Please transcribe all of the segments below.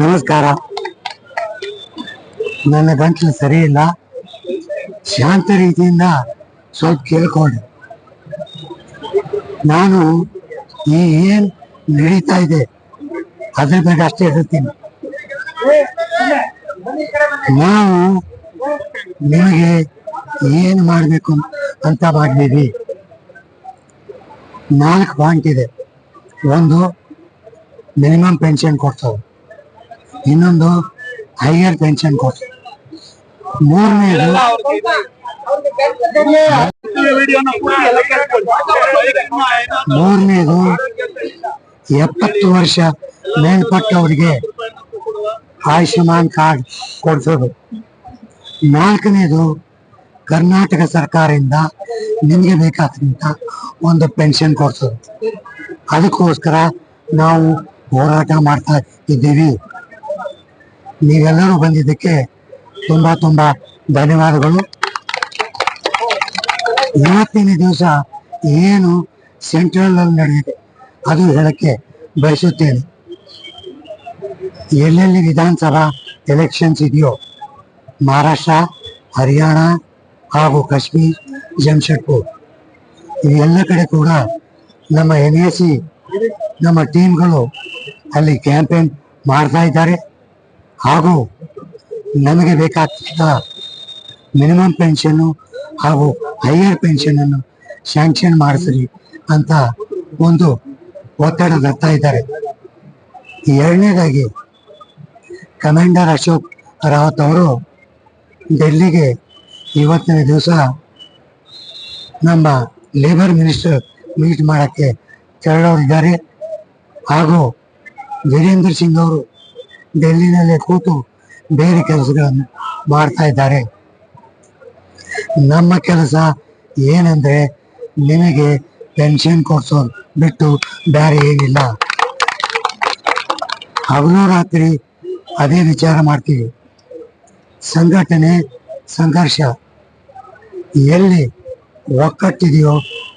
ನಮಸ್ಕಾರ. ನನ್ನ ಗಂಟಲು ಸರಿ ಇಲ್ಲ. ಶಾಂತ ರೀತಿಯಿಂದ ಸ್ವಲ್ಪ ಕೇಳ್ಕೊಂಡು. ನಾನು ಈ ಏನ್ ನಡೀತಾ ಇದೆ, ಅದ್ರ ಬಗ್ಗೆ ಅಷ್ಟೇ ಹೇಳ್ತೀನಿ. ನಾವು ನಿಮಗೆ ಏನ್ ಮಾಡ್ಬೇಕು ಅಂತ ಮಾಡಿದೀವಿ ನಾಲ್ಕು ಪಾಯಿಂಟ್ ಇದೆ. ಒಂದು ಮಿನಿಮಮ್ ಪೆನ್ಷನ್ ಕೊಡ್ಸೋದು. ಇನ್ನೊಂದು ಹೈಯರ್ ಪೆನ್ಷನ್ ಕೋರ್ಸ್ ಮೂರನೇದು ಮೂರನೇದು ಎಪ್ಪತ್ತು ವರ್ಷ ಮೇಲ್ಪಟ್ಟವರಿಗೆ ಆಯುಷ್ಮಾನ್ ಕಾರ್ಡ್ ಕೊಡಿಸೋದು. ನಾಲ್ಕನೇದು ಕರ್ನಾಟಕ ಸರ್ಕಾರದಿಂದ ನಿಮಗೆ ಬೇಕಾದಂತ ಒಂದು ಪೆನ್ಷನ್ ಕೊಡಿಸೋದು. ಅದಕ್ಕೋಸ್ಕರ ನಾವು ಹೋರಾಟ ಮಾಡ್ತಾ ಇದ್ದೀವಿ. ನೀವೆಲ್ಲರೂ ಬಂದಿದ್ದಕ್ಕೆ ತುಂಬಾ ತುಂಬಾ ಧನ್ಯವಾದಗಳು. ಇವತ್ತಿನ ದಿವಸ ಏನು ಸೆಂಟ್ರಲ್ ಅಲ್ಲಿ ನಡೆದಿದೆ ಅದು ಹೇಳಕ್ಕೆ ಬಯಸುತ್ತೇನೆ. ಎಲ್ಲೆಲ್ಲಿ ವಿಧಾನಸಭಾ ಎಲೆಕ್ಷನ್ಸ್ ಇದೆಯೋ ಮಹಾರಾಷ್ಟ್ರ, ಹರಿಯಾಣ ಹಾಗೂ ಕಾಶ್ಮೀರ್, ಜಮ್ಶೆಡ್ಪುರ್ ಎಲ್ಲ ಕಡೆ ಕೂಡ ನಮ್ಮ ಎನ್ ಎ ಸಿ, ನಮ್ಮ ಟೀಮ್ಗಳು ಅಲ್ಲಿ ಕ್ಯಾಂಪೇನ್ ಮಾಡ್ತಾ ಇದ್ದಾರೆ. ಹಾಗೂ ನಮಗೆ ಬೇಕಾದ ಮಿನಿಮಮ್ ಪೆನ್ಷನ್ನು ಹಾಗೂ ಹೈಯರ್ ಪೆನ್ಷನನ್ನು ಸ್ಯಾಂಕ್ಷನ್ ಮಾಡಿಸ್ರಿ ಅಂತ ಒಂದು ಒತ್ತಡ ತರ್ತಾ ಇದ್ದಾರೆ. ಎರಡನೇದಾಗಿ ಕಮಾಂಡರ್ ಅಶೋಕ್ ರಾವತ್ ಅವರು ಡೆಲ್ಲಿಗೆ ಇವತ್ತಿನ ದಿವಸ ನಮ್ಮ ಲೇಬರ್ ಮಿನಿಸ್ಟರ್ ಮೀಟ್ ಮಾಡೋಕ್ಕೆ ತೆರಳೋರಿದ್ದಾರೆ ಹಾಗೂ ವೀರೇಂದ್ರ ಸಿಂಗ್ ಅವರು ಡೆಲ್ಲಿನಲ್ಲೇ ಕೂತು ಬೇರೆ ಕೆಲಸಗಳನ್ನು ಮಾಡ್ತಾ ಇದ್ದಾರೆ. ನಮ್ಮ ಕೆಲಸ ಏನಂದ್ರೆ ನಿಮಗೆ ಪೆನ್ಷನ್ ಕೊಡ್ಸೋದು ಬಿಟ್ಟು ಬೇರೆ ಏನಿಲ್ಲ. ಹಗಲು ರಾತ್ರಿ ಅದೇ ವಿಚಾರ ಮಾಡ್ತೀವಿ. ಸಂಘಟನೆ, ಸಂಘರ್ಷ. ಎಲ್ಲಿ ಒಕ್ಕಟ್ಟಿದೆಯೋ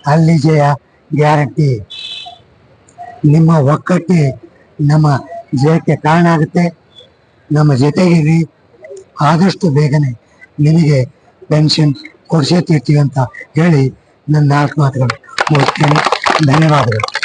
ಅಲ್ಲಿ ಜಯ ಗ್ಯಾರಂಟಿ. ನಿಮ್ಮ ಒಕ್ಕಟ್ಟೆ ನಮ್ಮ ಜಯಕ್ಕೆ ಕಾರಣ ಆಗುತ್ತೆ. ನಮ್ಮ ಜೊತೆಗಿರಿ. ಆದಷ್ಟು ಬೇಗನೆ ನಿಮಗೆ ಪೆನ್ಷನ್ ಕೊಡಿಸೇ ತೀರ್ತೀವಿ ಅಂತ ಹೇಳಿ ನನ್ನ ನಾಲ್ಕು ಮಾತುಗಳು ಮುಗಿಸ್ತೇನೆ. ಧನ್ಯವಾದಗಳು.